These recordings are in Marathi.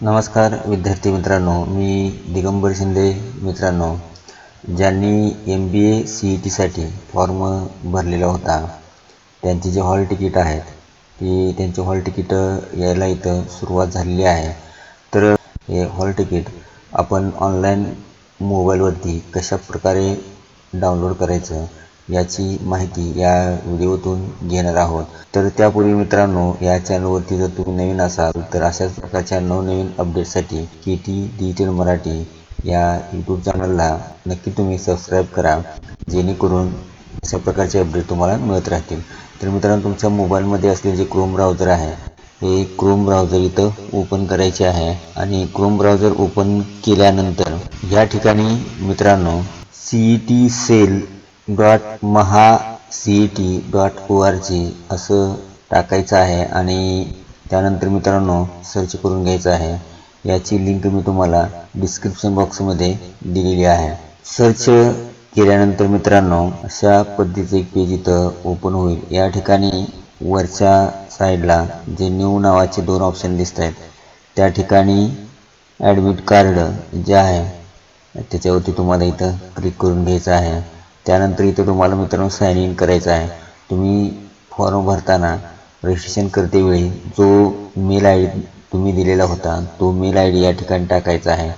नमस्कार विद्यार्थी मित्रांनो मी दिगंबर शिंदे मित्रांनो ज्यांनी M B A C E टीसाठी फॉर्म भरलेला होता. त्यांची जे हॉल तिकीट आहेत ती त्यांची हॉल तिकीटं यायला इथं सुरुवात झालेली आहे. तर हे हॉल तिकीट आपण ऑनलाईन मोबाईलवरती कशा प्रकारे डाउनलोड करायचं याची माहिती या व्हिडिओतून घेणार आहोत. तर त्यापूर्वी मित्रांनो या चॅनलवरती जर तुम्ही नवीन असाल तर अशाच प्रकारच्या नवनवीन अपडेटसाठी के टी डिजिटल मराठी या यूट्यूब चॅनलला नक्की तुम्ही सबस्क्राईब करा जेणेकरून अशा प्रकारचे अपडेट तुम्हाला मिळत राहतील. तर मित्रांनो तुमच्या मोबाईलमध्ये असलेले जे क्रोम ब्राउझर आहे हे क्रोम ब्राउझर इथं ओपन करायचे आहे आणि क्रोम ब्राउझर ओपन केल्यानंतर या ठिकाणी मित्रांनो C E T cell dot Maha C E T dot O R G असं टाकायचं आहे आणि त्यानंतर मित्रांनो सर्च करून घ्यायचं आहे. याची लिंक मी तुम्हाला डिस्क्रिप्शन बॉक्समध्ये दिलेली आहे. सर्च केल्यानंतर मित्रांनो अशा पद्धतीचं एक पेज इथं ओपन होईल. या ठिकाणी वरच्या साईडला जे न्यू नावाचे दोन ऑप्शन दिसत आहेत त्या ठिकाणी ॲडमिट कार्ड जे आहे त्याच्यावरती तुम्हाला इथं क्लिक करून घ्यायचं आहे. त्यानंतर इथं तुम्हाला मित्रांनो साईन इन करायचं आहे. तुम्ही फॉर्म भरताना रजिस्ट्रेशन करतेवेळी जो मेल आय डी तुम्ही दिलेला होता तो मेल आय डी या ठिकाणी टाकायचा आहे.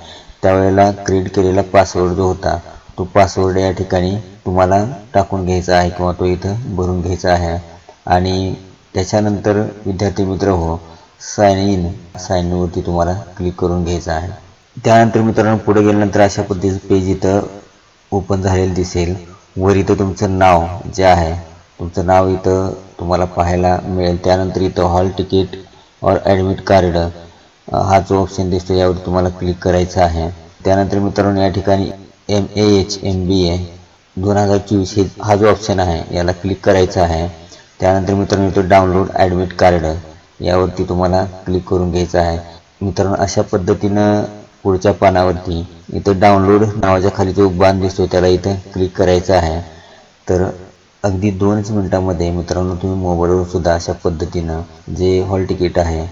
त्यावेळेला क्रिएट केलेला पासवर्ड जो होता तो पासवर्ड या ठिकाणी तुम्हाला टाकून घ्यायचा आहे किंवा तो इथं भरून घ्यायचा आहे. आणि त्याच्यानंतर विद्यार्थी मित्र हो साईन इन सायनवरती इनवरती तुम्हाला क्लिक करून घ्यायचं आहे. त्यानंतर मित्रांनो पुढे गेल्यानंतर अशा पद्धतीचं पेज इथं ओपन झालेलं दिसेल. वर इथं तुमचं नाव जे आहे तुमचं नाव इथं तुम्हाला पाहायला मिळेल. त्यानंतर इथं हॉल तिकीट और ॲडमिट कार्ड हा जो ऑप्शन दिसतो यावर तुम्हाला क्लिक करायचं आहे. त्यानंतर मित्रांनो या ठिकाणी M A H M B A दोन हजार चोवीस हे हा जो ऑप्शन आहे याला क्लिक करायचा आहे. त्यानंतर मित्रांनो इथं डाउनलोड ॲडमिट कार्ड यावरती तुम्हाला क्लिक करून घ्यायचं आहे. मित्रांनो अशा पद्धतीनं पुढच्या पानावरती. इथं डाउनलोड नावाच्या खाली जो बाण दिसतो त्याला इथं क्लिक करायचं आहे. तर अगदी दोनच मिनटामध्ये मित्रांनो तुम्ही मोबाईलवर सुद्धा अशा पद्धतीनं जे हॉल तिकीट आहे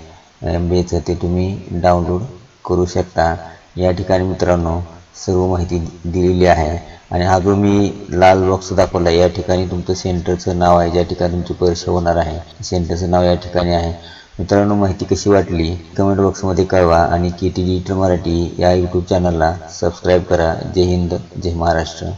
एम बी एचं ते तुम्ही डाउनलोड करू शकता. या ठिकाणी मित्रांनो सर्व माहिती दिलेली आहे. आणि हा जो मी लाल बॉक्स दाखवला या ठिकाणी तुमचं सेंटरचं नाव आहे ज्या ठिकाणी तुमची परीक्षा होणार आहे. सेंटरचं नाव या ठिकाणी आहे. मित्रांनो माहिती कशी वाटली? कमेंट बॉक्समध्ये कळवा आणि के टी डिजिटल मराठी या यूट्यूब चॅनलला सबस्क्राईब करा. जय हिंद जय महाराष्ट्र.